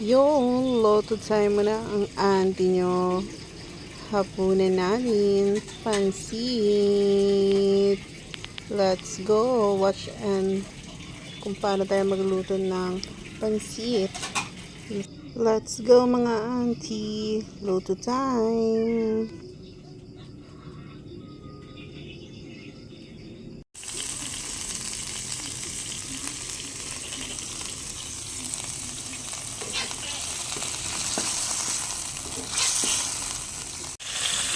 Yung loto time na ang auntie nyo. Hapunan namin. Pansit. Let's go. Watch and kung paano tayo magluto ng pansit. Let's go mga auntie. Loto time.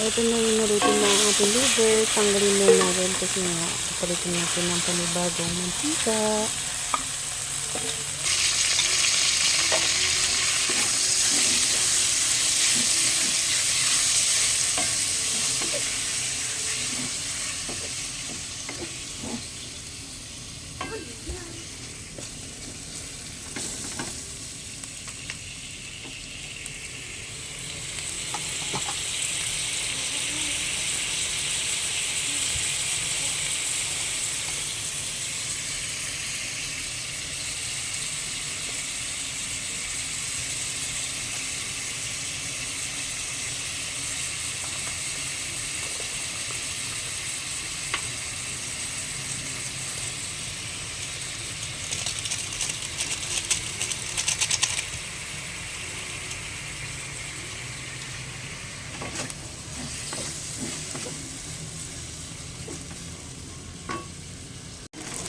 Ito na yung naluto na ang ating liver. Tanggalin na natin kasi nga kapalitin natin ng panibagong mantika.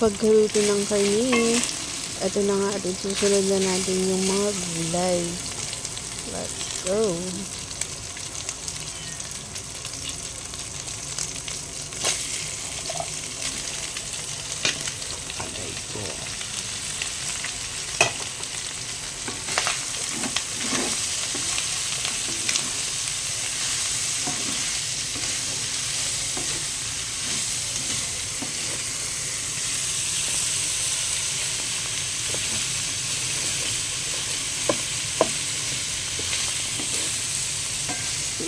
Pagkaluto ng karni, ito na nga atin susunod na natin yung mga gulay. Let's go.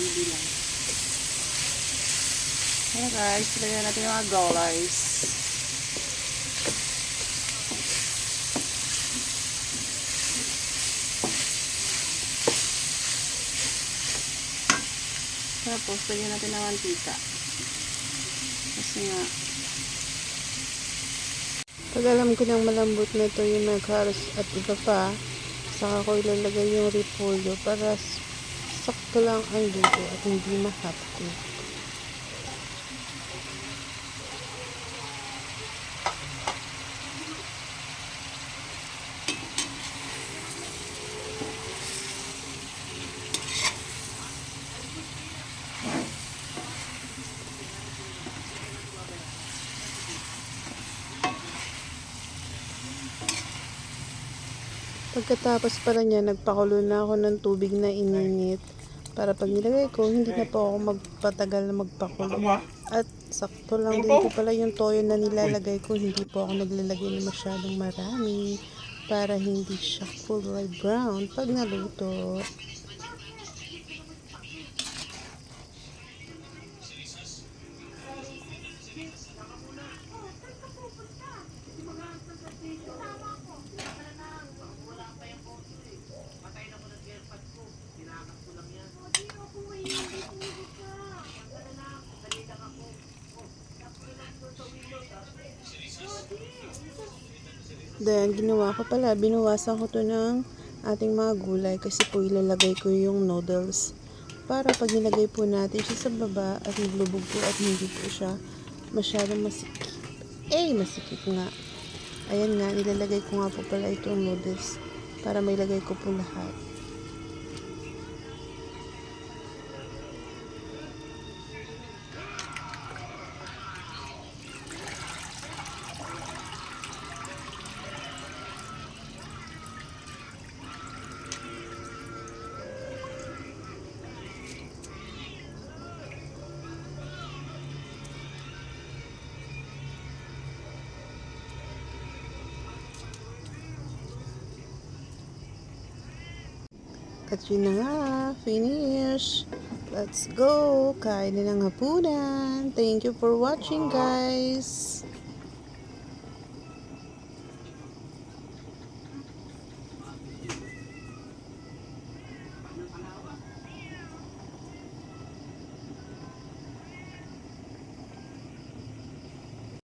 Baby lang. Ayan guys, lagyan natin yung mga gulays. Tapos, lagyan natin ng mantika. Kasi nga, pag alam ko nang malambot na to yung mga carrots at iba pa, saka ko ilalagay yung repolyo para sakto lang ang luto at hindi mahapon. Pagkatapos pala niya, nagpakulo na ako ng tubig na ininit para pag nilagay ko, hindi na po ako magpatagal na magpakulo. At sakto lang din po pala yung toyo na nilalagay ko, hindi po ako naglalagay na masyadong marami para hindi siya kulay brown pag naluto. Then, ginawa ko pala, binuwasan ko to ng ating mga gulay kasi po ilalagay ko yung noodles para pag nilagay po natin siya sa baba at naglubog po at hindi po siya masyadong masikip. Eh, masikip nga. Ayan nga, nilalagay ko nga po pala itong noodles para may lagay ko po lahat. At na nga, finish. Let's go. Kain na ng hapunan. Thank you for watching, guys.